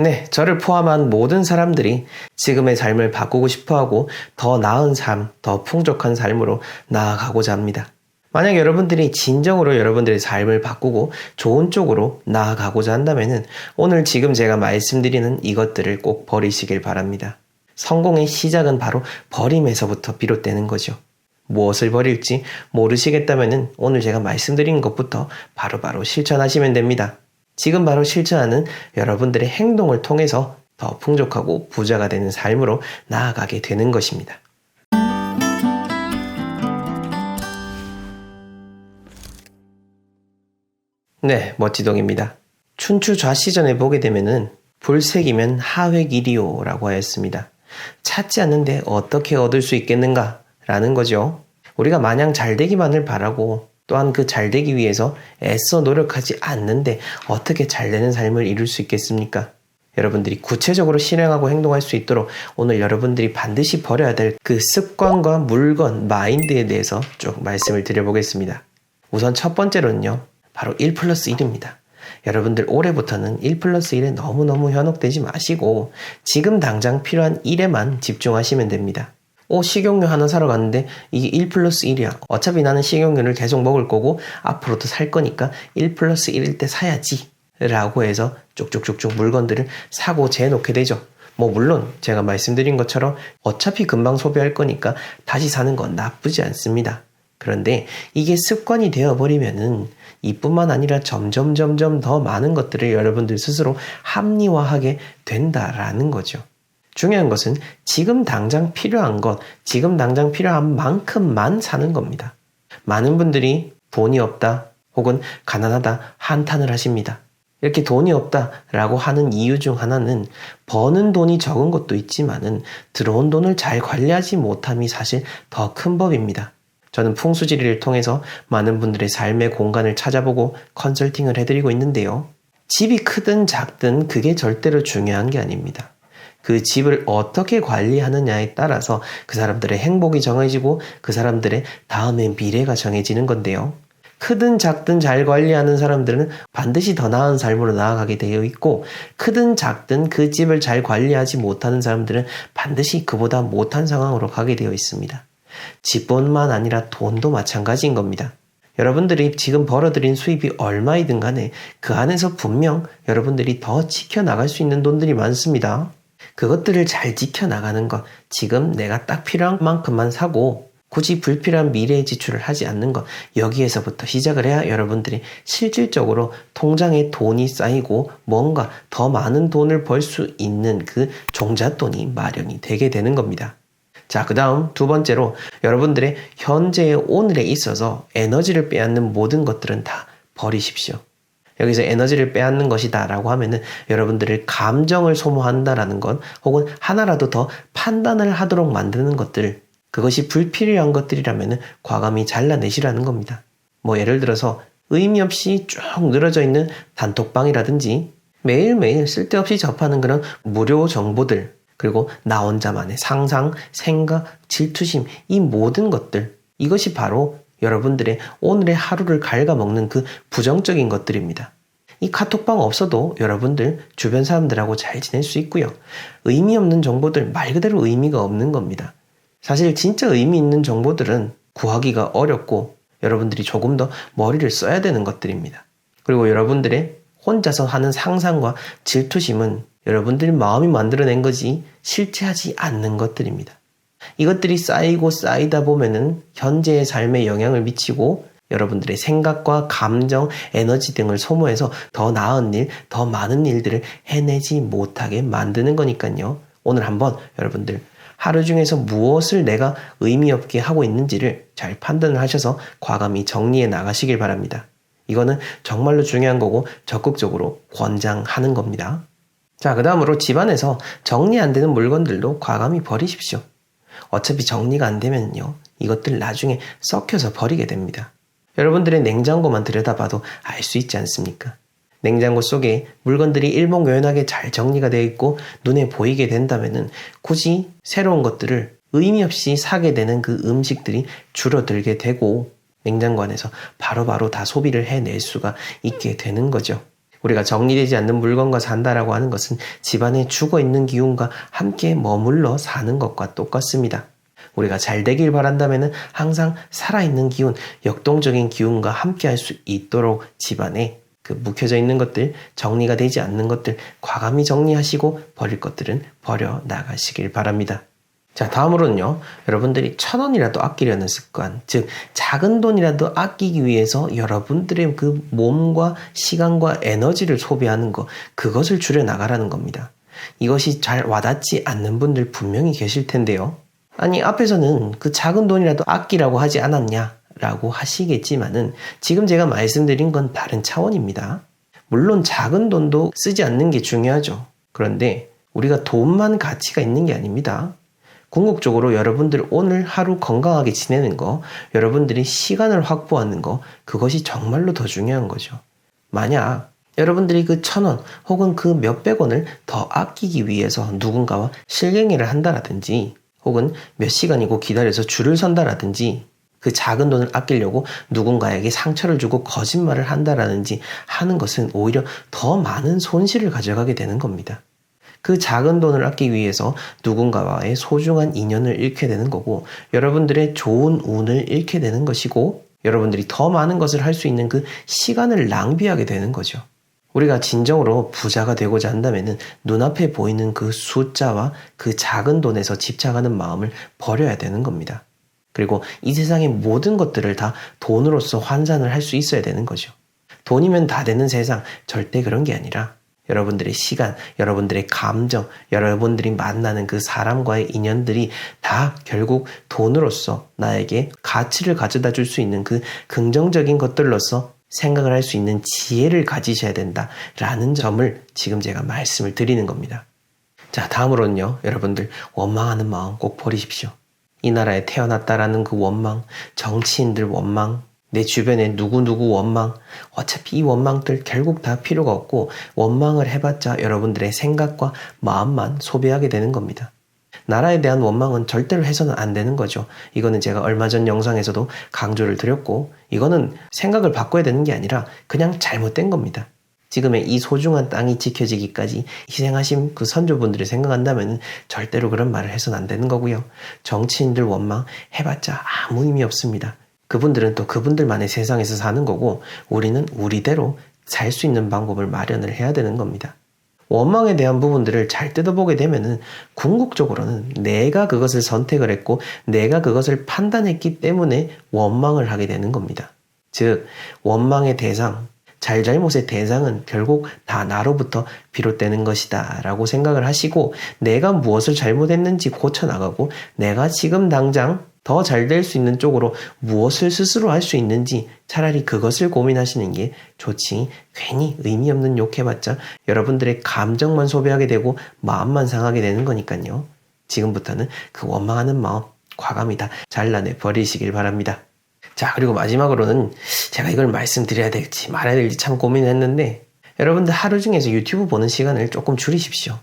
네, 저를 포함한 모든 사람들이 지금의 삶을 바꾸고 싶어 하고 더 나은 삶, 더 풍족한 삶으로 나아가고자 합니다. 만약 여러분들이 진정으로 여러분들의 삶을 바꾸고 좋은 쪽으로 나아가고자 한다면 오늘 지금 제가 말씀드리는 이것들을 꼭 버리시길 바랍니다. 성공의 시작은 바로 버림에서부터 비롯되는 거죠. 무엇을 버릴지 모르시겠다면 오늘 제가 말씀드린 것부터 바로바로 바로 실천하시면 됩니다. 지금 바로 실천하는 여러분들의 행동을 통해서 더 풍족하고 부자가 되는 삶으로 나아가게 되는 것입니다. 네, 멋지동입니다. 춘추 좌시전에 보게 되면은 불색이면 하획이리오 라고 하였습니다. 찾지 않는데 어떻게 얻을 수 있겠는가? 라는 거죠. 우리가 마냥 잘 되기만을 바라고 또한 그 잘 되기 위해서 애써 노력하지 않는데 어떻게 잘 되는 삶을 이룰 수 있겠습니까? 여러분들이 구체적으로 실행하고 행동할 수 있도록 오늘 여러분들이 반드시 버려야 될 그 습관과 물건, 마인드에 대해서 쭉 말씀을 드려보겠습니다. 우선 첫 번째로는요, 바로 1 플러스 1입니다. 여러분들 올해부터는 1 플러스 1에 너무너무 현혹되지 마시고 지금 당장 필요한 1에만 집중하시면 됩니다. 어, 식용유 하나 사러 갔는데 이게 1 플러스 1이야. 어차피 나는 식용유를 계속 먹을 거고 앞으로도 살 거니까 1 플러스 1일 때 사야지. 라고 해서 쭉쭉쭉쭉 물건들을 사고 재놓게 되죠. 뭐 물론 제가 말씀드린 것처럼 어차피 금방 소비할 거니까 다시 사는 건 나쁘지 않습니다. 그런데 이게 습관이 되어버리면은 이뿐만 아니라 점점 점점 더 많은 것들을 여러분들 스스로 합리화하게 된다라는 거죠. 중요한 것은 지금 당장 필요한 것, 지금 당장 필요한 만큼만 사는 겁니다. 많은 분들이 돈이 없다 혹은 가난하다 한탄을 하십니다. 이렇게 돈이 없다 라고 하는 이유 중 하나는 버는 돈이 적은 것도 있지만은 들어온 돈을 잘 관리하지 못함이 사실 더 큰 법입니다. 저는 풍수지리를 통해서 많은 분들의 삶의 공간을 찾아보고 컨설팅을 해드리고 있는데요. 집이 크든 작든 그게 절대로 중요한 게 아닙니다. 그 집을 어떻게 관리하느냐에 따라서 그 사람들의 행복이 정해지고 그 사람들의 다음의 미래가 정해지는 건데요. 크든 작든 잘 관리하는 사람들은 반드시 더 나은 삶으로 나아가게 되어 있고, 크든 작든 그 집을 잘 관리하지 못하는 사람들은 반드시 그보다 못한 상황으로 가게 되어 있습니다. 집뿐만 아니라 돈도 마찬가지인 겁니다. 여러분들이 지금 벌어들인 수입이 얼마이든 간에 그 안에서 분명 여러분들이 더 지켜나갈 수 있는 돈들이 많습니다. 그것들을 잘 지켜나가는 것, 지금 내가 딱 필요한 만큼만 사고 굳이 불필요한 미래의 지출을 하지 않는 것, 여기에서부터 시작을 해야 여러분들이 실질적으로 통장에 돈이 쌓이고 뭔가 더 많은 돈을 벌 수 있는 그 종잣돈이 마련이 되게 되는 겁니다. 자, 그 다음 두 번째로 여러분들의 현재의 오늘에 있어서 에너지를 빼앗는 모든 것들은 다 버리십시오. 여기서 에너지를 빼앗는 것이다 라고 하면은 여러분들의 감정을 소모한다라는 것 혹은 하나라도 더 판단을 하도록 만드는 것들 그것이 불필요한 것들이라면은 과감히 잘라내시라는 겁니다. 뭐 예를 들어서 의미 없이 쭉 늘어져 있는 단톡방이라든지 매일매일 쓸데없이 접하는 그런 무료 정보들 그리고 나 혼자만의 상상, 생각, 질투심 이 모든 것들 이것이 바로 여러분들의 오늘의 하루를 갉아먹는 그 부정적인 것들입니다. 이 카톡방 없어도 여러분들 주변 사람들하고 잘 지낼 수 있고요. 의미 없는 정보들 말 그대로 의미가 없는 겁니다. 사실 진짜 의미 있는 정보들은 구하기가 어렵고 여러분들이 조금 더 머리를 써야 되는 것들입니다. 그리고 여러분들의 혼자서 하는 상상과 질투심은 여러분들이 마음이 만들어낸 거지 실체하지 않는 것들입니다. 이것들이 쌓이고 쌓이다 보면은 현재의 삶에 영향을 미치고 여러분들의 생각과 감정, 에너지 등을 소모해서 더 나은 일, 더 많은 일들을 해내지 못하게 만드는 거니까요. 오늘 한번 여러분들 하루 중에서 무엇을 내가 의미 없게 하고 있는지를 잘 판단을 하셔서 과감히 정리해 나가시길 바랍니다. 이거는 정말로 중요한 거고 적극적으로 권장하는 겁니다. 자, 그 다음으로 집안에서 정리 안 되는 물건들도 과감히 버리십시오. 어차피 정리가 안 되면요. 이것들 나중에 썩혀서 버리게 됩니다. 여러분들의 냉장고만 들여다봐도 알 수 있지 않습니까? 냉장고 속에 물건들이 일목요연하게 잘 정리가 되어 있고 눈에 보이게 된다면 굳이 새로운 것들을 의미 없이 사게 되는 그 음식들이 줄어들게 되고 냉장고 안에서 바로바로 바로 다 소비를 해낼 수가 있게 되는 거죠. 우리가 정리되지 않는 물건과 산다라고 하는 것은 집안에 죽어 있는 기운과 함께 머물러 사는 것과 똑같습니다. 우리가 잘 되길 바란다면 항상 살아있는 기운, 역동적인 기운과 함께 할 수 있도록 집안에 그 묵혀져 있는 것들, 정리가 되지 않는 것들, 과감히 정리하시고 버릴 것들은 버려 나가시길 바랍니다. 자, 다음으로는요, 여러분들이 천 원이라도 아끼려는 습관, 즉, 작은 돈이라도 아끼기 위해서 여러분들의 그 몸과 시간과 에너지를 소비하는 것, 그것을 줄여 나가라는 겁니다. 이것이 잘 와닿지 않는 분들 분명히 계실 텐데요. 아니, 앞에서는 그 작은 돈이라도 아끼라고 하지 않았냐? 라고 하시겠지만은, 지금 제가 말씀드린 건 다른 차원입니다. 물론 작은 돈도 쓰지 않는 게 중요하죠. 그런데 우리가 돈만 가치가 있는 게 아닙니다. 궁극적으로 여러분들 오늘 하루 건강하게 지내는 거, 여러분들이 시간을 확보하는 거, 그것이 정말로 더 중요한 거죠. 만약 여러분들이 그 천 원 혹은 그 몇백 원을 더 아끼기 위해서 누군가와 실갱이를 한다라든지 혹은 몇 시간이고 기다려서 줄을 선다라든지 그 작은 돈을 아끼려고 누군가에게 상처를 주고 거짓말을 한다라든지 하는 것은 오히려 더 많은 손실을 가져가게 되는 겁니다. 그 작은 돈을 아끼기 위해서 누군가와의 소중한 인연을 잃게 되는 거고 여러분들의 좋은 운을 잃게 되는 것이고 여러분들이 더 많은 것을 할 수 있는 그 시간을 낭비하게 되는 거죠. 우리가 진정으로 부자가 되고자 한다면 눈앞에 보이는 그 숫자와 그 작은 돈에서 집착하는 마음을 버려야 되는 겁니다. 그리고 이 세상의 모든 것들을 다 돈으로서 환산을 할 수 있어야 되는 거죠. 돈이면 다 되는 세상 절대 그런 게 아니라 여러분들의 시간, 여러분들의 감정, 여러분들이 만나는 그 사람과의 인연들이 다 결국 돈으로서 나에게 가치를 가져다 줄 수 있는 그 긍정적인 것들로서 생각을 할 수 있는 지혜를 가지셔야 된다라는 점을 지금 제가 말씀을 드리는 겁니다. 자, 다음으로는요, 여러분들 원망하는 마음 꼭 버리십시오. 이 나라에 태어났다라는 그 원망, 정치인들 원망, 내 주변에 누구누구 원망, 어차피 이 원망들 결국 다 필요가 없고 원망을 해봤자 여러분들의 생각과 마음만 소비하게 되는 겁니다. 나라에 대한 원망은 절대로 해서는 안 되는 거죠. 이거는 제가 얼마 전 영상에서도 강조를 드렸고, 이거는 생각을 바꿔야 되는 게 아니라 그냥 잘못된 겁니다. 지금의 이 소중한 땅이 지켜지기까지 희생하신 그 선조분들을 생각한다면 절대로 그런 말을 해서는 안 되는 거고요. 정치인들 원망 해봤자 아무 의미 없습니다. 그분들은 또 그분들만의 세상에서 사는 거고 우리는 우리대로 살 수 있는 방법을 마련을 해야 되는 겁니다. 원망에 대한 부분들을 잘 뜯어보게 되면은 궁극적으로는 내가 그것을 선택을 했고 내가 그것을 판단했기 때문에 원망을 하게 되는 겁니다. 즉, 원망의 대상, 잘잘못의 대상은 결국 다 나로부터 비롯되는 것이다 라고 생각을 하시고 내가 무엇을 잘못했는지 고쳐나가고 내가 지금 당장 더 잘 될 수 있는 쪽으로 무엇을 스스로 할 수 있는지 차라리 그것을 고민하시는 게 좋지 괜히 의미 없는 욕해봤자 여러분들의 감정만 소비하게 되고 마음만 상하게 되는 거니까요. 지금부터는 그 원망하는 마음 과감히 다 잘라내 버리시길 바랍니다. 자, 그리고 마지막으로는 제가 이걸 말씀드려야 될지 말아야 될지 참 고민했는데 여러분들 하루 중에서 유튜브 보는 시간을 조금 줄이십시오.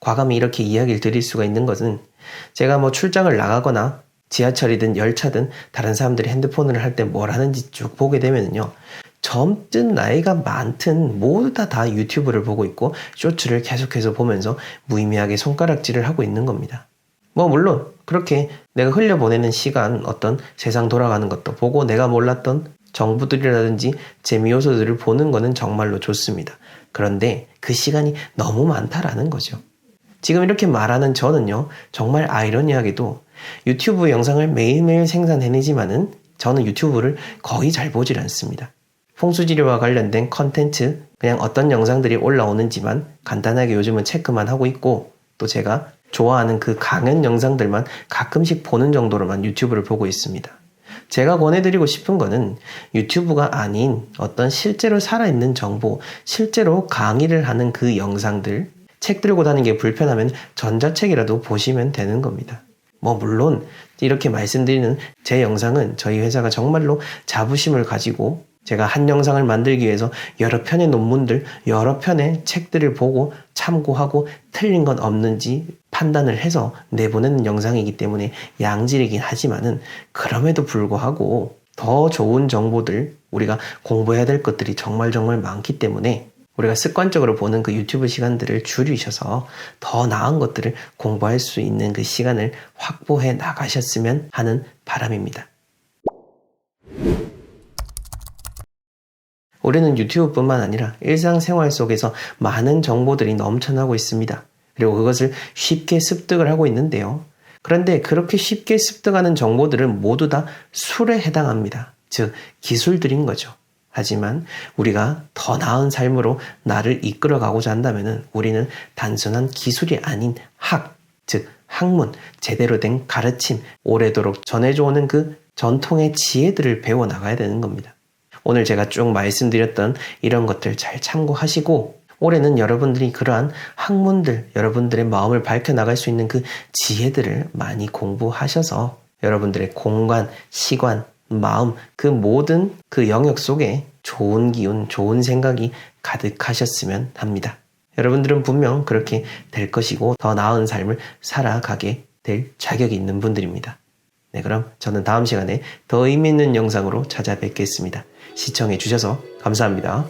과감히 이렇게 이야기를 드릴 수가 있는 것은 제가 뭐 출장을 나가거나 지하철이든 열차든 다른 사람들이 핸드폰을 할 때 뭘 하는지 쭉 보게 되면요. 젊든 나이가 많든 모두 다 다 유튜브를 보고 있고 쇼츠를 계속해서 보면서 무의미하게 손가락질을 하고 있는 겁니다. 뭐 물론 그렇게 내가 흘려보내는 시간 어떤 세상 돌아가는 것도 보고 내가 몰랐던 정부들이라든지 재미요소들을 보는 거는 정말로 좋습니다. 그런데 그 시간이 너무 많다라는 거죠. 지금 이렇게 말하는 저는요, 정말 아이러니하게도 유튜브 영상을 매일매일 생산해내지만은 저는 유튜브를 거의 잘 보질 않습니다. 풍수지리와 관련된 컨텐츠, 그냥 어떤 영상들이 올라오는지만 간단하게 요즘은 체크만 하고 있고, 또 제가 좋아하는 그 강연 영상들만 가끔씩 보는 정도로만 유튜브를 보고 있습니다. 제가 권해드리고 싶은 거는 유튜브가 아닌 어떤 실제로 살아있는 정보, 실제로 강의를 하는 그 영상들, 책 들고 다니는 게 불편하면 전자책이라도 보시면 되는 겁니다. 뭐, 물론, 이렇게 말씀드리는 제 영상은 저희 회사가 정말로 자부심을 가지고 제가 한 영상을 만들기 위해서 여러 편의 논문들, 여러 편의 책들을 보고 참고하고 틀린 건 없는지 판단을 해서 내보내는 영상이기 때문에 양질이긴 하지만은 그럼에도 불구하고 더 좋은 정보들, 우리가 공부해야 될 것들이 정말 정말 많기 때문에 우리가 습관적으로 보는 그 유튜브 시간들을 줄이셔서 더 나은 것들을 공부할 수 있는 그 시간을 확보해 나가셨으면 하는 바람입니다. 우리는 유튜브뿐만 아니라 일상생활 속에서 많은 정보들이 넘쳐나고 있습니다. 그리고 그것을 쉽게 습득을 하고 있는데요. 그런데 그렇게 쉽게 습득하는 정보들은 모두 다 술에 해당합니다. 즉, 기술들인 거죠. 하지만 우리가 더 나은 삶으로 나를 이끌어 가고자 한다면 우리는 단순한 기술이 아닌 학, 즉, 학문, 제대로 된 가르침, 오래도록 전해져 오는 그 전통의 지혜들을 배워 나가야 되는 겁니다. 오늘 제가 쭉 말씀드렸던 이런 것들 잘 참고하시고 올해는 여러분들이 그러한 학문들, 여러분들의 마음을 밝혀 나갈 수 있는 그 지혜들을 많이 공부하셔서 여러분들의 공간, 시관, 마음, 그 모든 그 영역 속에 좋은 기운, 좋은 생각이 가득하셨으면 합니다. 여러분들은 분명 그렇게 될 것이고 더 나은 삶을 살아가게 될 자격이 있는 분들입니다. 네, 그럼 저는 다음 시간에 더 의미 있는 영상으로 찾아뵙겠습니다. 시청해 주셔서 감사합니다.